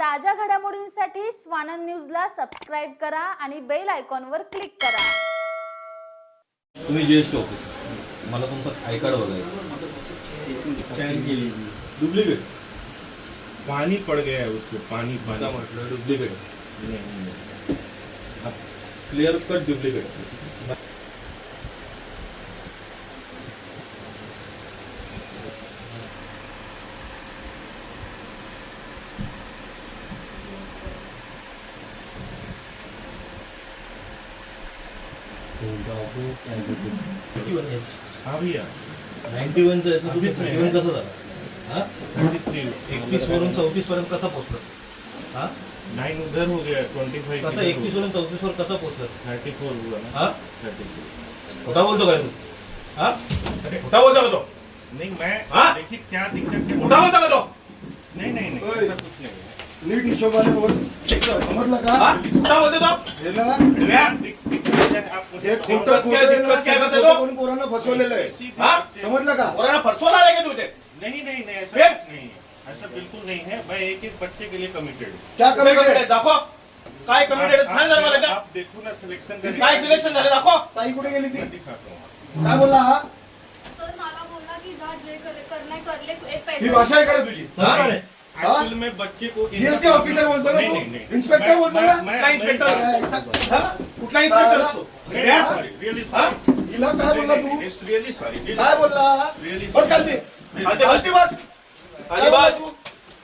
ताज्या घडामोडींसाठी स्वानंद न्यूजला सबस्क्राईब करा आणि बेल आयकॉनवर क्लिक करा. तुम्ही जीएसटी ऑफिसर मला तुमचं आय कार्ड बघायचं. स्कॅन केली डुप्लिकेट पानी पड़ गया है उसको पानी आता पानी म्हटलं डुप्लिकेट क्लिअर कट डुप्लिकेट हाँ भैया नाईन्टी वनचं तुम्ही थर्टी वन कसं झालं हा थ्री एकतीस वरून चौतीस पर्यंत कसं पोचलं हा नाईन उधर हो गया ट्वेंटी फाईव्ह कसं एकतीस वरून चौतीस वर कसं पोचलं थर्टी फोर हा थर्टी फोर खोटा बोलतो काय तू हा खोटा बोलतो का तो नहीं मैं हाँ? देखिए क्या दिक्कत है खोटा बोलतो का तो नहीं नहीं नहीं ऐसा कुछ नहीं नीट हिशोबाने बोल समजलं का खोटा बोलतो तो हे। खोटं खोटं पोरांना फसवलेलं आहे। समजलं का? पोरांना फसवणार आहे का तू ते नहीं नहीं नहीं ऐसा फिर? कुछ नहीं. है ऐसा बिल्कुल नहीं है मैं एक एक बच्चे के लिए कमिटेड हूँ क्या committed? दाखव. काय कमिटेड आप- सांग जरा मला आप- का आप देखो ना सिलेक्शन काय सिलेक्शन झालं? दाखव. ताई कुठे गेली ती? मैं दिखाता हूँ काय बोलला हा? सर मला बोलला की जा जे कर करणे करले एक ही पैसे भाषा आहे का रे तुझी? हा? एक्चुअल में बच्चे को जीएसटी ऑफिसर बोलतो ना नहीं, तू? नहीं, नहीं। इंस्पेक्टर मैं- बोलतो मैं- ना? मैं- हा? कुठला इन्स्पेक्टर असतो हा? हा? sorry. हिला काय बोलला तू really काय बोलला Really बस खालती खालती बस. खालती बस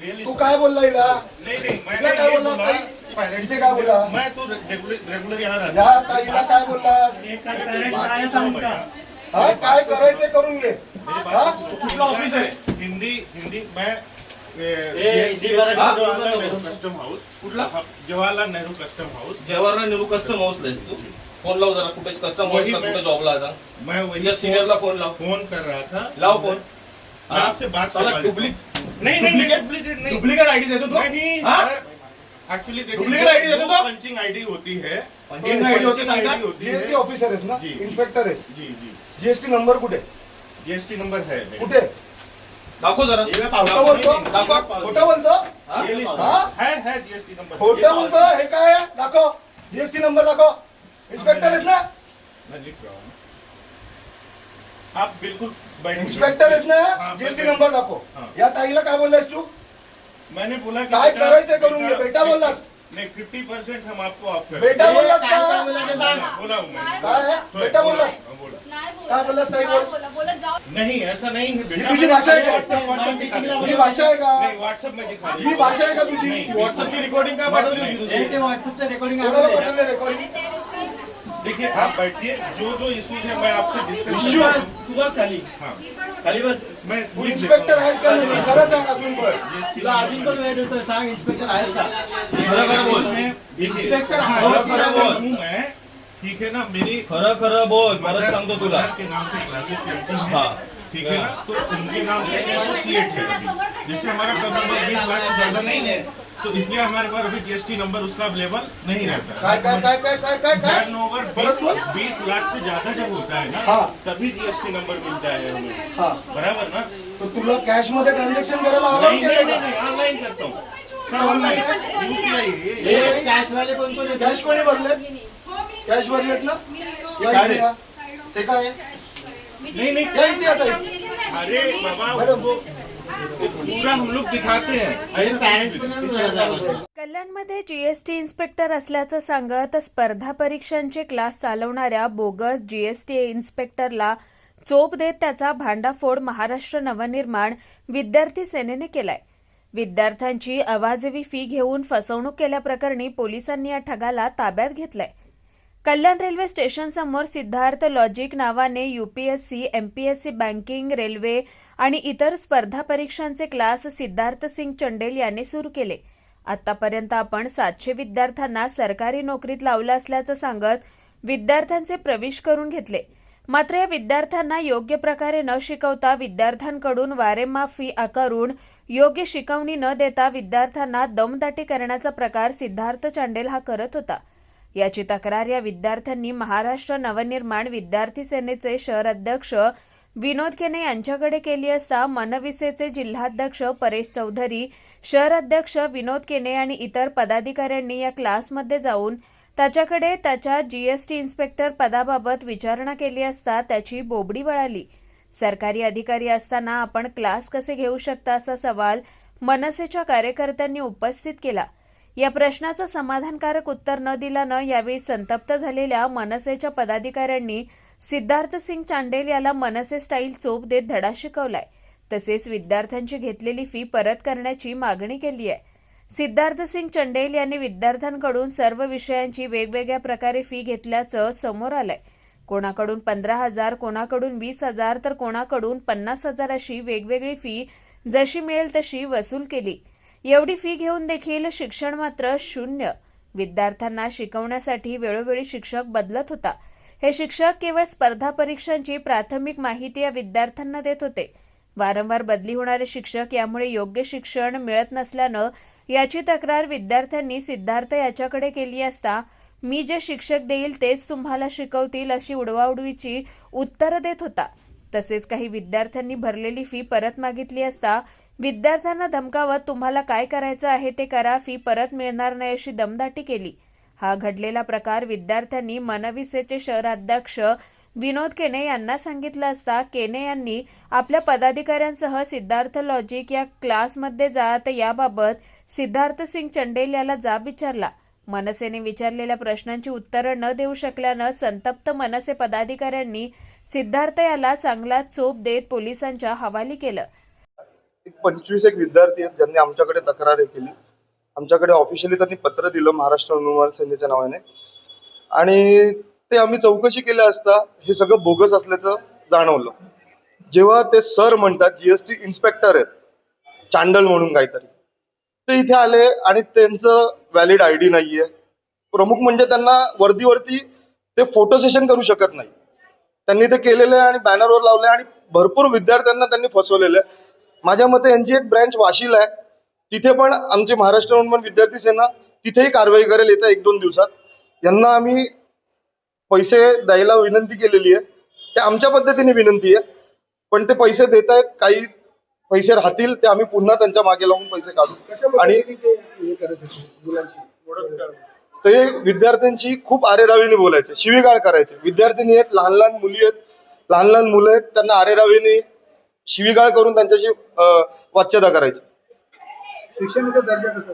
खाली. तू? काय बोलला हिला नहीं नहीं काय बोलला बोला ताई? इथे काय बोलला? मैं तो रेगुलर या ताईला काय बोललास हूँ हा काय करायचे करून घे हा कुठला ऑफिसर आहे हिंदी हिंदी मैं कस्टम हाउस कुठला? Jawaharlal Nehru custom house Jawaharlal Nehru custom आहेस तू? फोन लाव जरा कुठे कस्टम मैं- कुठे जॉबला आता? मैं वही सिनियरला फोन लाव. फोन कर रहा था। लाव फोन. आपसे बात साला डुप्लिकेट नहीं नहीं नहीं डुप्लिकेट डुप्लीकेट नहीं। डुप्लिकेट आयडी देतो तू? नहीं हा? एक्चुअली देतो का? पंचिंग आईडी होती है Punching ID होती है। जीएसटी ऑफिसर आहेस ना? जी. इन्स्पेक्टर आहेस. जी जी। जीएसटी नंबर कुठे? जीएसटी नंबर है कुठे? दाखव जरा. खोटं बोलतो. दाखव. खोटं बोलतो? हा? हा? है है जीएसटी नंबर खोटं बोलतो? हे काय आहे? दाखव. जीएसटी नंबर दाखव. इन्स्पेक्टर आहेस ना? हूँ आप बिल्कुल इन्स्पेक्टर आहेस ना? हाँ, जीएसटी नंबर दाखव. हाँ. या ताईला काय बोललास तू? मैंने बोला कि काय बेटा- करायचं करून घे, बेटा बोललास. नहीं फिफ्टी परसेंट हम आपको ऑफ कर बेटा बोललास का? बोला हूँ काय बेटा बोला, बोललास? हाँ, बोला। काय बोललास नाही बोल? बोला बोला जाओ। नहीं ऐसा नहीं है बेटा। तुझी भाषा आहे का? WhatsApp- WhatsApp दिखा। ही। भाषा आहे का नहीं व्हाट्सएप में दिखा दे। ही। भाषा आहे का तुझी? नहीं, व्हॉट्सअपची रेकॉर्डिंग काय पाठवली होती तुझी कोणाला पाठवले रेकॉर्डिंग देखिए आप बैठिए। जो जो इश्यूज़ है मैं आपसे डिस्कस इश्यू बस खाली। हाँ। खाली बस। मैं इन्स्पेक्टर आहेस का नाही खरं सांग अजून पण तुला अजून पण वेळ देतोय सांग इन्स्पेक्टर आहेस का। खरं खरं बोल। इंस्पेक्टर खरं खरं बोल. मैं। ठीक है ना? मेरी खरं खरं बोल परत सांगतो तुला। के नाम से क्लासेस चलती हैं। हाँ। ठीक है ना? तो उनके नाम से एसोसिएट है। जिससे हमारा टर्नओवर लाख ज़्यादा नहीं है तो इसलिए हमारे पास अभी जीएसटी नंबर उसका अवेलेबल नहीं रहता। परत बोल. बीस लाख से ज़्यादा जब होता है ना हाँ. तभी जीएसटी नंबर मिलता है हमें। हा। बराबर ना? तर तुला कॅश मध्ये ट्रान्झॅक्शन करायला नहीं नहीं नहीं ऑनलाइन करता हूँ। यूपीआई कॅश वाले कोण कोण? कॅश कोणी भरलेत कॅश भरलेत ना. ते काय? नहीं नहीं या इथे आता अरे बाबा पूरा हम लोग दिखाते हैं। कल्याणमध्ये जीएसटी इन्स्पेक्टर असल्याचं सांगत स्पर्धा परीक्षांचे क्लास चालवणाऱ्या बोगस जीएसटी इन्स्पेक्टरला चोप देत त्याचा भांडाफोड महाराष्ट्र नवनिर्माण विद्यार्थी सेनेने केलाय. विद्यार्थ्यांची अवाजवी फी घेऊन फसवणूक केल्याप्रकरणी पोलिसांनी या ठगाला ताब्यात घेतलंय. कल्याण रेल्वे स्टेशनसमोर सिद्धार्थ लॉजिक नावाने यूपीएससी एमपीएससी बँकिंग रेल्वे आणि इतर स्पर्धा परीक्षांचे क्लास सिद्धार्थ सिंग चंडेल यांनी सुरू केले. आतापर्यंत आपण सातशे विद्यार्थ्यांना सरकारी नोकरीत लावलं असल्याचं सांगत विद्यार्थ्यांचे प्रवेश करून घेतले. मात्र या विद्यार्थ्यांना योग्य प्रकारे न शिकवता विद्यार्थ्यांकडून वारेमाफी आकारून योग्य शिकवणी न देता विद्यार्थ्यांना दमदाटी करण्याचा प्रकार सिद्धार्थ चांडेल हा करत होता. याची तक्रार या विद्यार्थ्यांनी महाराष्ट्र नवनिर्माण विद्यार्थी सेनेचे शहर अध्यक्ष विनोद केने यांच्याकडे केली असता मनविसेचे जिल्हाध्यक्ष परेश चौधरी शहर अध्यक्ष विनोद केने आणि इतर पदाधिकाऱ्यांनी या क्लासमध्ये जाऊन त्याच्याकडे त्याच्या जीएसटी इन्स्पेक्टर पदाबाबत विचारणा केली असता त्याची बोबडी वळाली. सरकारी अधिकारी असताना आपण क्लास कसे घेऊ शकता असा सवाल मनसेच्या कार्यकर्त्यांनी उपस्थित केला. या प्रश्नाचं समाधानकारक उत्तर न दिल्यानं यावेळी संतप्त झालेल्या मनसेच्या पदाधिकाऱ्यांनी सिद्धार्थ सिंग चांडेल याला मनसे स्टाईल चोप देत धडा शिकवलाय. तसेच विद्यार्थ्यांची घेतलेली फी परत करण्याची मागणी केली आहे सिद्धार्थ सिंग चंडेल यांनी विद्यार्थ्यांकडून सर्व विषयांची वेगवेगळ्या प्रकारे फी घेतल्याचं समोर आलंय. कोणाकडून पंधरा हजार कोणाकडून वीस हजार तर कोणाकडून पन्नास हजार अशी वेगवेगळी फी जशी मिळेल तशी वसूल केली. एवढी फी घेऊन देखील शिक्षण मात्र शून्य. विद्यार्थ्यांना शिकवण्यासाठी वेळोवेळी शिक्षक बदलत होता. हे शिक्षक केवळ स्पर्धा परीक्षांची प्राथमिक माहिती या विद्यार्थ्यांना देत होते. वारंवार बदली होणारे शिक्षक यामुळे योग्य शिक्षण मिळत नसल्यानं याची तक्रार विद्यार्थ्यांनी सिद्धार्थ याच्याकडे केली असता मी जे शिक्षक देईल तेच तुम्हाला शिकवतील अशी उडवाउडवीची उत्तरं देत होता. तसेच काही विद्यार्थ्यांनी भरलेली फी परत मागितली असता विद्यार्थ्यांना धमकावत तुम्हाला काय करायचं आहे ते करा फी परत मिळणार नाही अशी दमदाटी केली. हा घडलेला प्रकार विद्यार्थ्यांनी मनविसेचे शहराध्यक्ष विनोद केने यांना सांगितलं असता केने यांनी आपल्या पदाधिकाऱ्यांसह सिद्धार्थ लॉजिक या क्लासमध्ये जात याबाबत सिद्धार्थ सिंग चंडेल याला जाब विचारला. मनसेने विचारलेल्या प्रश्नांची उत्तरं न देऊ शकल्यानं संतप्त मनसे पदाधिकाऱ्यांनी सिद्धार्थ याला चांगला चोप देत पोलिसांच्या हवाली केलं. पंचवीस एक विद्यार्थी आहेत ज्यांनी आमच्याकडे तक्रार केली. आमच्याकडे ऑफिशियली त्यांनी पत्र दिलं महाराष्ट्र अनुमान सेनेच्या नावाने. आणि ते आम्ही चौकशी केल्या असता हे सगळं बोगस असल्याचं जाणवलं. जेव्हा ते सर म्हणतात जीएसटी इन्स्पेक्टर आहेत चांडल म्हणून काहीतरी. ते इथे आले आणि त्यांचं व्हॅलिड आय डी नाहीये. प्रमुख म्हणजे त्यांना वर्दीवरती ते फोटो सेशन करू शकत नाही. त्यांनी ते केलेलं आहे आणि बॅनरवर लावले आणि भरपूर विद्यार्थ्यांना त्यांनी फसवलेलं आहे. माझ्या मते यांची एक ब्रँच वाशीला आहे. तिथे पण आमची महाराष्ट्र उन्मन विद्यार्थी सेना तिथेही कारवाई करेल येत्या एक दोन दिवसात. यांना आम्ही पैसे द्यायला विनंती केलेली आहे. ते आमच्या पद्धतीने विनंती आहे. पण ते पैसे देत आहेत काही पैसे राहतील ते आम्ही पुन्हा त्यांच्या मागे लावून पैसे काढू. आणि ते विद्यार्थ्यांची खूप आरेरावीने बोलायचे शिवीगाळ करायचे. विद्यार्थिनी आहेत लहान लहान मुली आहेत लहान लहान मुलं आहेत त्यांना आरेरावीने शिवीगाळ करून त्यांच्याशी वाच्यता करायची. शिक्षणाचा दर्जा कसा?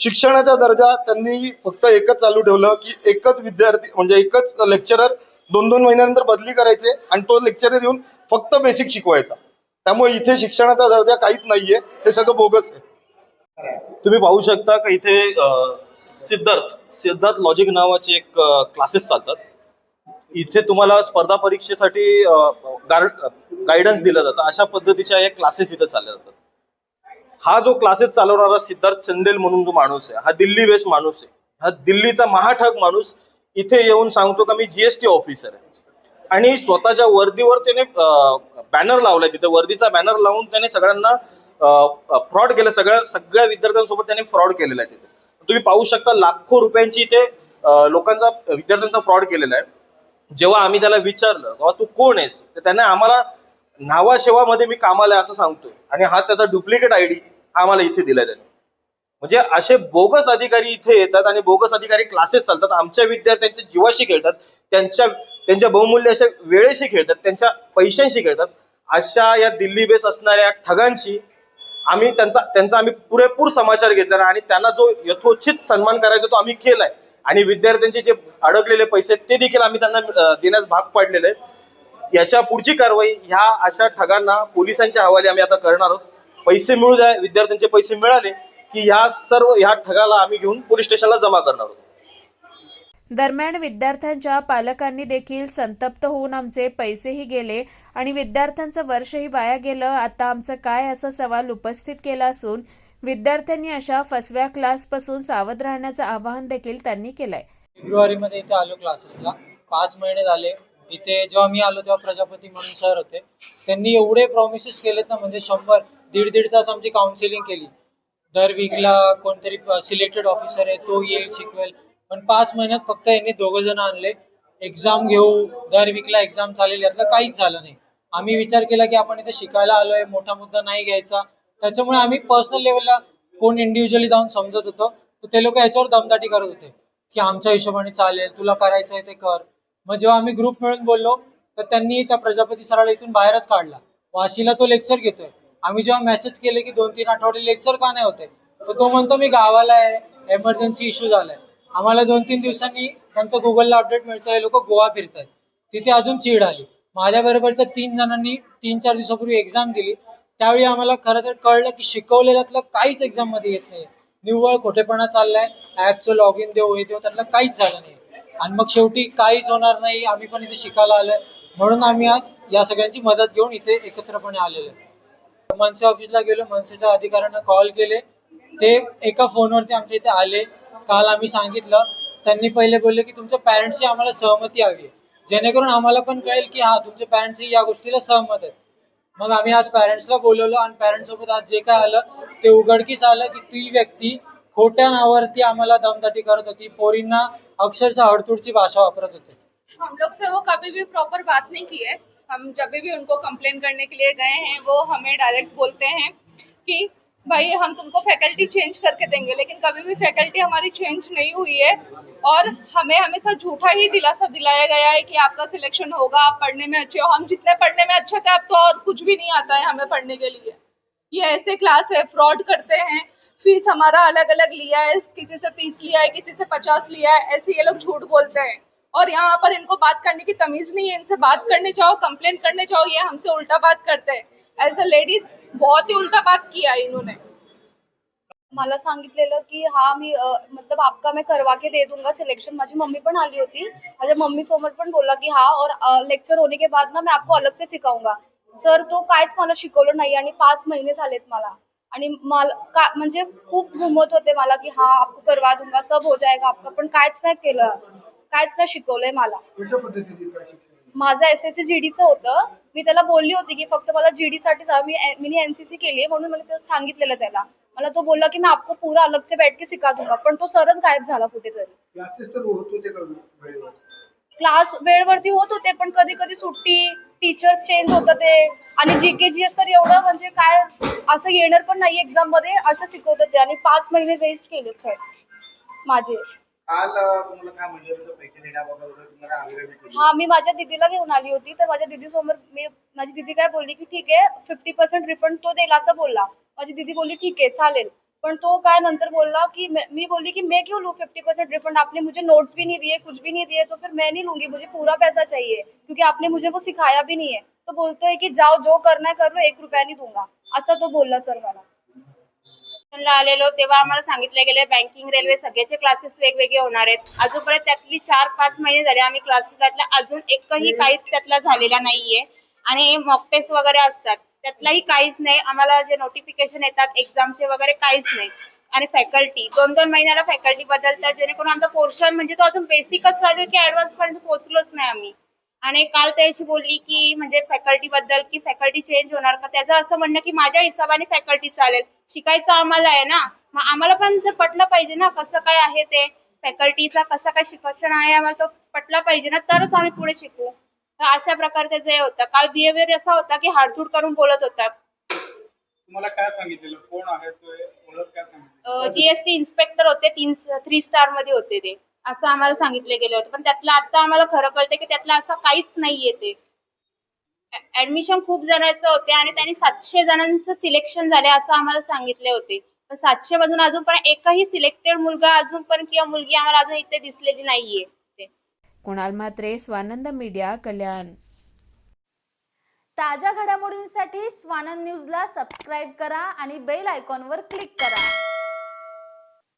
शिक्षणाचा दर्जा त्यांनी फक्त एकच चालू ठेवलं की एकच विद्यार्थी म्हणजे एकच लेक्चरर दोन दोन महिन्यानंतर बदली करायचे आणि तो लेक्चरर येऊन फक्त बेसिक शिकवायचा. त्यामुळे इथे शिक्षणाचा दर्जा काहीच नाहीये. हे सगळं बोगस आहे. तुम्ही पाहू शकता का इथे सिद्धार्थ सिद्धार्थ लॉजिक नावाचे एक क्लासेस चालतात. इथे तुम्हाला स्पर्धा परीक्षेसाठी गायडन्स दिलं जातं. अशा पद्धतीच्या एक क्लासेस इथे चालले जातात. हा जो क्लासेस चालवणारा सिद्धार्थ चंदेल म्हणून जो माणूस आहे हा दिल्ली वेस्ट माणूस आहे. हा दिल्लीचा महाठग माणूस इथे येऊन सांगतो का मी जीएसटी ऑफिसर आहे. आणि स्वतःच्या वर्दीवर त्याने बॅनर लावलाय तिथे. वर्दीचा बॅनर लावून त्याने सगळ्यांना फ्रॉड केलं. सगळ्या सगळ्या विद्यार्थ्यांसोबत त्याने फ्रॉड केलेला आहे तिथे. तुम्ही पाहू शकता लाखो रुपयांची इथे लोकांचा विद्यार्थ्यांचा फ्रॉड केलेला आहे. जेव्हा आम्ही त्याला विचारलं बाबा तू कोण आहेस? तर त्याने आम्हाला नावाशेवामध्ये मी कामाला आहे असं सांगतोय. आणि हा त्याचा डुप्लिकेट आयडी हा आम्हाला इथे दिलाय त्याने. म्हणजे असे बोगस अधिकारी इथे येतात आणि बोगस अधिकारी क्लासेस चालतात. आमच्या विद्यार्थ्यांच्या जीवाशी खेळतात त्यांच्या त्यांच्या बहुमूल्य अशा वेळेशी खेळतात त्यांच्या पैशांशी खेळतात. अशा या दिल्ली बेस असणाऱ्या ठगांशी आम्ही त्यांचा त्यांचा आम्ही पुरेपूर समाचार घेतला आणि त्यांना जो यथोचित सन्मान करायचा तो आम्ही केलाय. आणि विद्यार्थ्यांचे जे अडकलेले पैसे ते देखील आम्ही त्यांना देण्यास भाग पाडलेले आहेत. याच्या पुढची कारवाई ह्या अशा ठगांना पोलिसांच्या हवाली आम्ही आता करणार आहोत. पैसे मिळू द्या विद्यार्थ्यांचे पैसे मिळाले की ह्या सर्व ह्या ठगाला आम्ही घेऊन पोलीस स्टेशनला जमा करणार आहोत. दरम्यान विद्यार्थ्यांच्या पालकांनी देखील संतप्त होऊन आमचे पैसेही गेले आणि विद्यार्थ्यांचं वर्षही वाया गेलं. आता आमचं काय असा सवाल उपस्थित केला असून विद्यार्थ्यांनी अशा फसव्या क्लासपासून सावध राहण्याचं आवाहन देखील त्यांनी केलंय. फेब्रुवारीमध्ये इथे आलो क्लासेसला. पाच महिने झाले. इथे जेव्हा मी आलो तेव्हा प्रजापती म्हणून सर होते. त्यांनी एवढे प्रॉमिसेस केलेत ना म्हणजे शंभर दीड दीड तास आमची काउन्सिलिंग केली. दर वीकला कोणतरी सिलेक्टेड ऑफिसर आहे तो येईल शिकवेल. पण पाच महिन्यात फक्त यांनी दोघं जण आणले. एक्झाम घेऊ दर वीकला एक्झाम चालेल यातलं काहीच झालं नाही. आम्ही विचार केला की आपण इथे शिकायला आलोय मोठा मुद्दा नाही घ्यायचा. त्याच्यामुळे आम्ही पर्सनल लेवलला कोण इंडिव्हिज्युअली जाऊन समजत होतो तर ते लोक याच्यावर दमदाटी करत होते की आमच्या हिशोबाने चालेल तुला करायचं आहे ते कर. मग जेव्हा आम्ही ग्रुप मिळून बोललो तर त्यांनी त्या प्रजापती सराला इथून बाहेरच काढला. वाशीला तो लेक्चर घेतोय. आम्ही जेव्हा मेसेज केले की दोन तीन आठवडे लेक्चर का नाही होते तर तो म्हणतो मी गावाला आहे एमर्जन्सी इश्यू झालाय. आम्हाला दोन तीन दिवसांनी त्यांचं गुगलला अपडेट मिळतं हे लोक गोवा फिरत आहेत तिथे अजून चीड आली. माझ्या बरोबरच्या तीन जणांनी तीन चार दिवसापूर्वी एक्झाम दिली. त्यावेळी आम्हाला खरं तर कळलं की शिकवलेल्यातलं काहीच एक्झाममध्ये येत नाही. निव्वळ खोटेपणा चाललाय. ऍपचं लॉग इन देऊ हे देऊ त्यातलं काहीच झालं नाही. आणि मग शेवटी काहीच होणार नाही. आम्ही पण इथे शिकायला आलोय. म्हणून आम्ही आज या सगळ्यांची मदत घेऊन इथे एकत्रपणे आलेलो मनसे ऑफिसला गेलो. मनसेच्या अधिकाऱ्यांना कॉल केले. ते एका फोनवरती आमच्या इथे आले. काल आम्ही सांगितलं. त्यांनी पहिले बोलले की तुमच्या पॅरेंट्सची आम्हाला सहमती हवी जेणेकरून आम्हाला पण कळेल की हा तुमचे पॅरेंट्स या गोष्टीला सहमत आहेत. मग आम्ही आज पॅरेंट्सला बोलवलं आणि पॅरेंट्स सोबत आज जे काय आलं ते उघडकीस आलं की ती व्यक्ती खोट्या नावावरती आम्हाला दमदाटी करत होती. पोरींना अक्षरशः हडतुडची भाषा वापरत होते. हम लोग से वो कभी भी प्रॉपर बात नहीं की है। हम जब भी उनको कंप्लेन करने के लिए गए हैं वो हमें डायरेक्ट बोलते हैं कि भाई, हम तुमको फैकल्टी चेंज करके देंगे, लेकिन कभी भी फैकल्टी हमारी चेंज नहीं हुई है। और हमें हमेशा झूठा ही दिलासा दिलाया गया है कि आपका सिलेक्शन होगा, आप पढ़ने में अच्छे हो। हम जितने पढ़ने में अच्छे थे, अब तो और कुछ भी नहीं आता है हमें पढ़ने के लिए। ये ऐसे क्लास है फ्रॉड करते हैं। फ़ीस हमारा अलग अलग लिया है, किसी से तीस लिया है, किसी से पचास लिया है, ऐसे ये लोग झूठ बोलते हैं। और यहाँ पर इनको बात करने की तमीज नहीं है, इनसे बात करने जाओ कंप्लेन करने जाओ, ये हमसे उल्टा बात करते हैं। एज अ लेडीज बहुत ही उल्टा बात किया इन्होंने। मला सांगितलेलं की हा मी मतलब आपका मैं करवा के दे दूंगा सिलेक्शन माझी मम्मी पण आली होती. माझ्या मम्मी समोर पण बोलला की हा और लेक्चर होने के बाद ना मैं आपको अलग से सिखाऊंगा. सर तो काहीच मला शिकवलं नाही आणि पाच महिने झालेत मला. आणि मला का म्हणजे खूप घुमत होते मला की हा आपको करवा दूंगा सब हो जाएगा आपका. पण काहीच नाही केलं. काहीच नाही शिकवलंय मला. माझं एस एस सी जीडीचं होतं. मी त्याला बोलली होती की फक्त मला जीडी साठी जा मी मी एनसीसी केली आहे म्हणून मला ते सांगितलेलं त्याला. मला तो बोलला की मैं आपको पूरा अलग से बैठ के सिखा दूंगा पण तो सरच गायब झाला कुठेतरी. क्लासेस तर होत होते का वेळेवर क्लास वेळवरती होत होते पण कधी कधी सुट्टी टीचर्स चेंज होत ते. आणि जी के जी एस तर एवढं म्हणजे काय असं येणार पण नाही एक्झाममध्ये असं शिकवत होते आणि पाच महिने वेस्ट केलेत सर माझे. काल तुम्हाला काय पैसे देण्याबाबत तुम्हाला आग्रह केली हा मी माझ्या दीदीला घेऊन आली होती तर माझ्या दीदी समोर मी माझी दीदी काय बोलली की ठीक आहे फिफ्टी पर्सेंट रिफंड तो देईल असं बोलला. माझी दीदी बोलली ठीक आहे चालेल. पण तो काय नंतर बोलला की मी बोली कि मैं क्यों लूँ फिफ्टी परसेंट रिफंड आपने मुझे नोट्स भी नहीं दिए कुछ भी नहीं दिए तो फिर मैं नहीं लूंगी मुझे पूरा पैसा चाहिए क्योंकि आपने मुझे वो सिखाया भी नहीं है। तो बोलते है कि जाओ जो करना है कर लो एक रुपया नहीं दूंगा असं तो बोलला सर मला. ला आलेलो तेव्हा आम्हाला सांगितलं गेले बँकिंग रेल्वे सगळ्याचे क्लासेस वेगवेगळे होणार आहेत. अजूनपर्यंत त्यातली चार पाच महिने झाले आम्ही क्लासेस घातल्या अजून एकही काहीच त्यातला झालेला नाहीये. आणि मॉक टेस्ट वगैरे असतात. त्यातलाही काहीच नाही. आम्हाला जे नोटिफिकेशन येतात एक्झामचे वगैरे काहीच नाही. आणि फॅकल्टी दोन दोन महिन्याला फॅकल्टी बदलतात. जेणेकरून आमचा पोर्शन म्हणजे तो अजून बेसिकच चालू आहे की ऍडव्हान्स पर्यंत पोहोचलोच नाही आम्ही. आणि काल त्याशी बोलली की म्हणजे फॅकल्टी बद्दल की फॅकल्टी चेंज होणार का? त्याचं असं म्हणणं की माझ्या हिशोबाने फॅकल्टी चालेल. शिकायचं आम्हाला आहे ना? मग आम्हाला पण जर पटलं पाहिजे ना कसं काय आहे ते? फॅकल्टीचा कसा काय शिक्षण आहे आम्हाला तो पटला पाहिजे ना तरच आम्ही पुढे शिकू. तर अशा प्रकारे त्याचं हे होतं. काल बिहेवियर असा होता की हाडतूड करून बोलत होता. तुम्हाला काय सांगितलेलं? कोण आहे तो? ओळख काय सांगितली? जीएसटी इन्स्पेक्टर होते तीन थ्री स्टारमध्ये होते ते. असं आम्हाला सांगितले गेले होते. पण त्यातलं आता आम्हाला खरं कळतं की त्यातलं असं काहीच नाहीये ते. ऍडमिशन खूप जणांचं होते आणि त्यांनी सातशे जणांचं सिलेक्शन झाले असं आम्हाला सांगितले होते. पण सातशे मधून अजून पण एकही सिलेक्टेड मुलगा अजून पण किंवा मुलगी आम्हाला अजून इथे दिसलेली नाहीये ते. कुणाल म्हात्रे स्वानंद मीडिया कल्याण. ताज्या घडामोडींसाठी स्वानंद न्यूजला सबस्क्राईब करा आणि बेल आयकॉनवर क्लिक करा.